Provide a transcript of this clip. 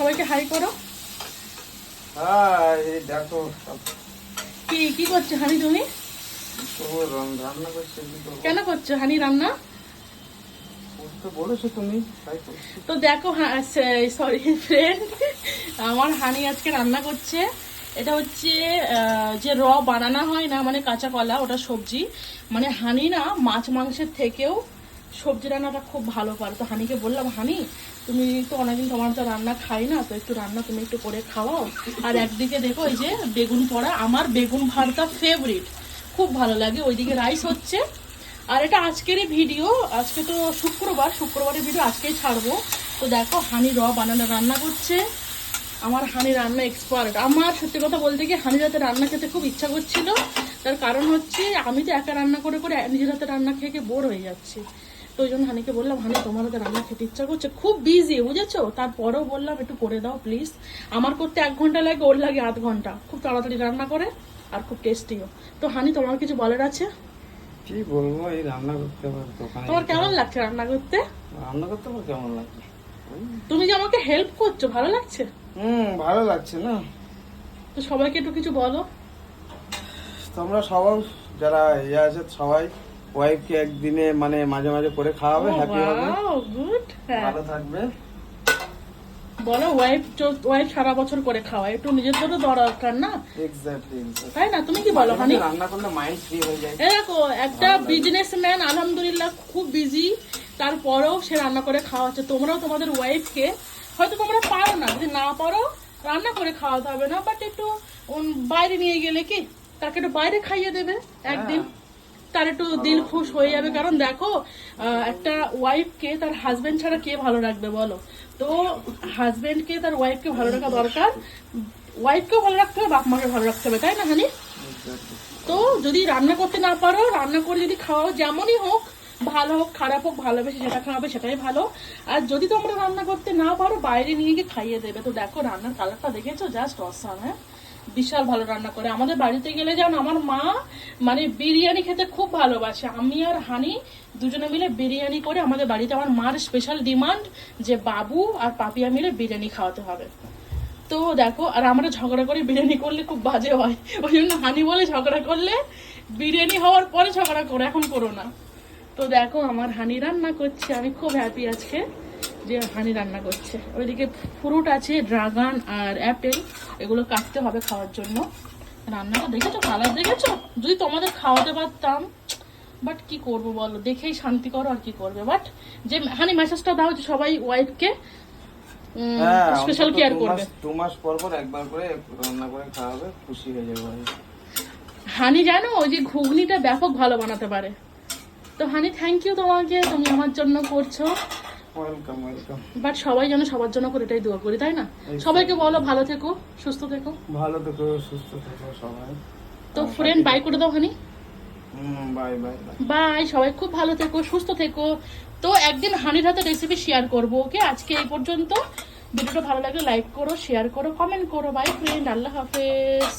সবাইকে হাই করো। এই দেখো কি কি করছ হানি তুমি? কেন করছ হানি রান্না? করতে বলেছ তুমি তো। দেখো সরি ফ্রেন্ড আমার হানি আজকে রান্না করছে। এটা হচ্ছে যে র বানানো হয় না মানে কাঁচা কলা ওটা সবজি। মানে হানি না মাছ মাংসের থেকেও সবজি রান্নাটা খুব ভালো পারে। তো হানিকে বললাম, হানি, তুমি তো অনেকদিন তোমার তো রান্না খাই না, তো একটু রান্না তুমি একটু করে খাওয়াও। আর একদিকে দেখো এই যে বেগুন পড়া, আমার বেগুন ভর্তা ফেভারিট খুব ভালো লাগে, ওইদিকে রাইস হচ্ছে। আর এটা আজকেরই ভিডিও আজকে তো শুক্রবার, শুক্রবারের ভিডিও আজকেই ছাড়বো। তো দেখো, হানি র বানানো রান্না করছে। আমার হানি রান্না এক্সপার্ট আমার সত্যি কথা বলতে গিয়ে হানি রাতে রান্না খেতে খুব ইচ্ছা করছিল, তার কারণ হচ্ছে আমি তো একা রান্না করে করে নিজের হাতে রান্না খেয়ে বোর হয়ে যাচ্ছি। তো ওই জন্য হানিকে বললাম হানি তোমার হাতে রান্না খেতে ইচ্ছা করছে খুব বিজি বুঝেছ? তারপরেও বললাম একটু করে দাও প্লিজ আমার করতে এক ঘণ্টা লাগে ওর লাগে আধ ঘণ্টা। খুব তাড়াতাড়ি রান্না করে আর খুব টেস্টিও তো হানি তোমার কিছু বলার আছে? কি বলব এই রান্না করতে তোমার কেমন লাগছে রান্না করতে? রান্না করতে আমার কেমন লাগছে? তুমি যে আমাকে হেল্প করছ ভালো লাগছে? হুম ভালো লাগছে না। তো সবাইকে একটু কিছু বলো। তোমরা সবাই যারা ইয়ে আছে সবাই ওয়াইফকে একদিনে মানে মাঝে মাঝে করে খাওয়াবে হ্যাপি হবে। গুড হ্যাঁ ভালো থাকবে। বলো ওয়াইফ ওয়াইফ সারা বছর করে খাওয়া একটু নিজের জন্য দরকার না? এক্স্যাক্টলি তাই না? তুমি কি বলো হানি রান্না করলে মাইন্ড ফ্রি হয়ে যায়। দেখো একটা বিজনেসম্যান আলহামদুলিল্লাহ খুব বিজি তারপরেও সে রান্না করে খাওয়াচ্ছে। তোমরাও তোমাদের ওয়াইফকে হয়তো তোমরা পারো না যদি না পারো রান্না করে খাওয়াতে হবে না বাট একটু বাইরে নিয়ে গেলে কি তাকে একটু বাইরে খাইয়ে দেবে একদিন। তার একটু দিল খুশ হয়ে যাবে। কারণ দেখো একটা ওয়াইফকে তার হাজবেন্ড ছাড়া কে ভালো রাখবে বলো? তো হাজবেন্ডকে তার ওয়াইফকে ভালো রাখা দরকার। ওয়াইফকেও ভালো রাখতে হবে বাপ মাকে ভালো রাখতে হবে, তাই না, হানি? তো যদি রান্না করতে না পারো, রান্না করে যদি খাও যেমনই হোক, ভালো হোক, খারাপ হোক, ভালোবেসে যেটা খাওয়াবে সেটাই ভালো। আর যদি তোমরা রান্না করতে না পারো, বাইরে নিয়ে গিয়ে খাইয়ে দেবে। তো দেখো, রান্নার কালারটা দেখেছ? জাস্ট অসাম হ্যাঁ? বিশাল ভালো রান্না করে। আমাদের বাড়িতে গেলে যেমন আমার মা মানে বিরিয়ানি খেতে খুব ভালোবাসে। আমি আর হানি দুজনে মিলে বিরিয়ানি করে আমাদের বাড়িতে আমার মার স্পেশাল ডিমান্ড যে বাবু আর পাপিয়া মিলে বিরিয়ানি খাওয়াতে হবে। তো দেখো, আর আমরা ঝগড়া করে, বিরিয়ানি করলে খুব বাজে হয়। ওই জন্য হানি বলে ঝগড়া করলে বিরিয়ানি হওয়ার পরে ঝগড়া করো, এখন করো না। তো দেখো, আমার হানি রান্না করছে, আমি খুব হ্যাপি আজকে। যে হানি রান্না করছে। ওইদিকে ফ্রুট আছে ড্রাগন আর অ্যাপেল এগুলো কাটতে হবে খাওয়ার জন্য। রান্নাটা দেখেছ? কালার দেখেছ? যদি তোমাদের খাওয়াতে পারতাম বাট কি করব বলো? দেখেই শান্তি করো আর কি করবে। বাট যে হানি মেসেজটা দাও যে সবাই ওয়াইফকে স্পেশাল কেয়ার করবে। দু মাস পর পর একবার করে রান্না করে খাওয়াবে খুশি হয়ে যাবে হানি জানো ওই যে ঘুগনিটা ব্যাপক ভালো বানাতে পারে। তো হানি থ্যাংক ইউ তোমাকে তুমি আমার জন্য করছ। ওয়েলকাম ওয়েলকাম বাট সবাই যেন সবার জন্য করে এটাই দোয়া করি তাই না? সবাইকে বলো ভালো থেকো সুস্থ থেকো। ভালো থেকো সুস্থ থেকো সবাই। তো ফ্রেন্ড বাই করে দাও honey bye bye bye bye সবাই খুব ভালো থেকো সুস্থ থেকো। তো একদিন হানির হাতে রেসিপি শেয়ার করব ওকে আজকে এই পর্যন্ত। ভিডিওটা ভালো লাগলে লাইক করো শেয়ার করো কমেন্ট করো। বাই ফ্রেন্ড আল্লাহ হাফেজ।